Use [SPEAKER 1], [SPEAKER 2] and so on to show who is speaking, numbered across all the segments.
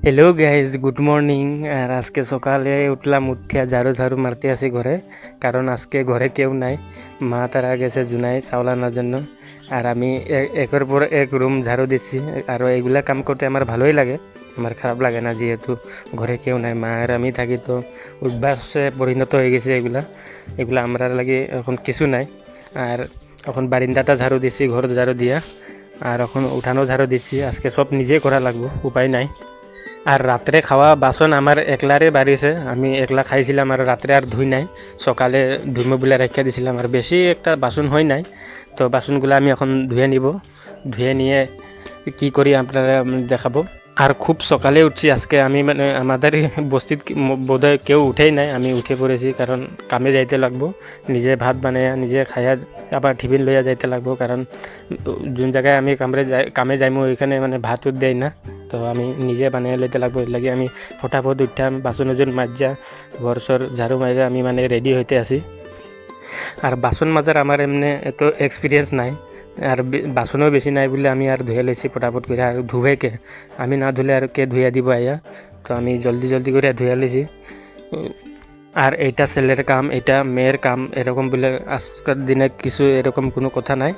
[SPEAKER 1] Hello guys good morning আর আজকে সকালে উঠলাম, উঠিয়া ঝাড়ু ঝাড়ু মারতে আসি ঘরে। কারণ আজকে ঘরে কেউ নাই। মা তারা গেছে জুনাই চাউল আনার জন্য। আর আমি একের পর এক রুম ঝাড়ু দিচ্ছি। আর এইগুলা কাম করতে আমার ভালোই লাগে। আমার খারাপ লাগে না যেহেতু ঘরে কেউ নাই। মা আর আমি থাকি তো অভ্যাসে পরিণত হয়ে গেছে এগুলা। এগুলা আমরা লাগে এখন কিছু নাই। আর এখন বারিন্দাটা ঝাড়ু দিচ্ছি, ঘর ঝাড়ু দিয়া। আর এখন উঠানো ঝাড়ু দিচ্ছি। আজকে সব নিজে করা লাগবো, উপায় নাই। আর রাত্রে খাওয়া বাসন আমার একলারে বাড়িছে আমি একলা খাইছিলাম আর রাত্রে আর ধুই নাই। সকালে ধুইমো বলে রেখে দিছিলাম আর বেশি একটা বাসন হয় নাই। তো বাসনগুলো আমি এখন ধুয়ে নিব ধুয়ে নিয়ে কি করি আপনারা দেখাবো? আর খুব সকালে উঠছি, আজকে আমি মানে আমাদের ম- বোধহয় কেউ উঠেই নাই, আমি উঠে পড়েছি কারণ কামে যাইতে লাগবো, নিজে ভাত বানাইয়া নিজে খাইয়া আবার টিফিন লইয়া যাইতে লাগবো কারণ যোন জায়গায় আমি কামরে যাই কামে যাইমো ওইখানে মানে ভাত দেয় না, তো আমি নিজে বানিয়ে লইতে লাগবো এর লাগে আমি ফটাফট উঠাম বাসন ওজন মাজা ঘর সর ঝাড়ু মাইরা আমি মানে রেডি হইতে আসি আর বাসন মাজার আমার এমনি এত এক্সপিরিয়েন্স নাই। বে- বাসনও বেশি নাই বলে আমি আর ধুয়ে লেছি ফটাফট করে আর ধুবে কে আমি না ধুলে আর কে ধুইয়া দিব আইয়া তো আমি জলদি জলদি করে ধুয়ে লেছি। আর এইটা ছেলের কাম এটা মেয়ের কাম এরকম বলে আজকের দিনে কিছু এরকম কোনো কথা নাই।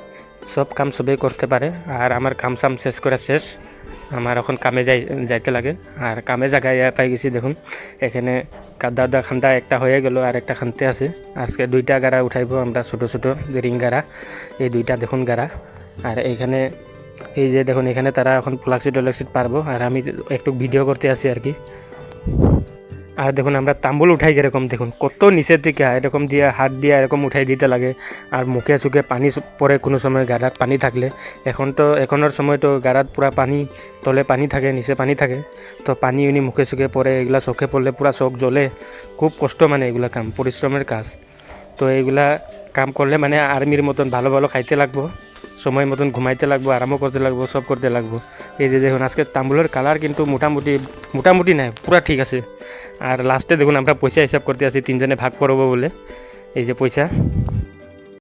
[SPEAKER 1] সব কাম সবেই করতে পারে আর আমার কাম সাম শেষ করা শেষ। আমার এখন কামে যাই, যাইতে লাগে। আর কামে জায়গায় পাই গেছি, দেখুন। এখানে কাদা খান্ডা একটা হয়ে গেল আর একটা খানতে আছে। আজকে দুইটা গাড়া উঠাইব আমরা, ছোটো ছোটো রিং গাড়া। এই দুইটা দেখুন গাড়া। আর এইখানে, এই যে দেখুন এখানে তারা এখন প্লাক্সিট টলাক্সিট পারব। আর আমি একটু ভিডিও করতে আসি আর কি। আর দেখুন, আমরা তাম্বুল উঠাই এরকম? দেখুন, কত নিচের থেকে এরকম দিয়ে হাত দিয়ে এরকম উঠাই দিতে লাগে। আর মুখে সুখে পানি পড়ে কোনো সময় গাড়াত পানি থাকলে। এখন তো এখনের সময় তো গাড়াত পুরা পানি, তলে পানি থাকে, নিচে পানি থাকে। তো পানি উনি মুখে সুখে পড়ে, এগুলা চোখে পড়লে পুরা চোখ জ্বলে। খুব কষ্ট মানে এগুলা কাম, পরিশ্রমের কাজ। তো এইগুলা কাম করলে মানে আর্মির মতন ভালো ভালো খাইতে লাগবো। সময় মতন ঘুমাইতে লাগবো আরামও করতে লাগবো সব করতে লাগবো। এই যে দেখুন, আজকে তাম্বুলের কালার কিন্তু মোটামুটি মোটামুটি নাই পুরা ঠিক আছে। আর লাস্টে দেখুন, আমরা পয়সা হিসাব করতে আসি তিনজনে ভাগ করব বলে। এই যে পয়সা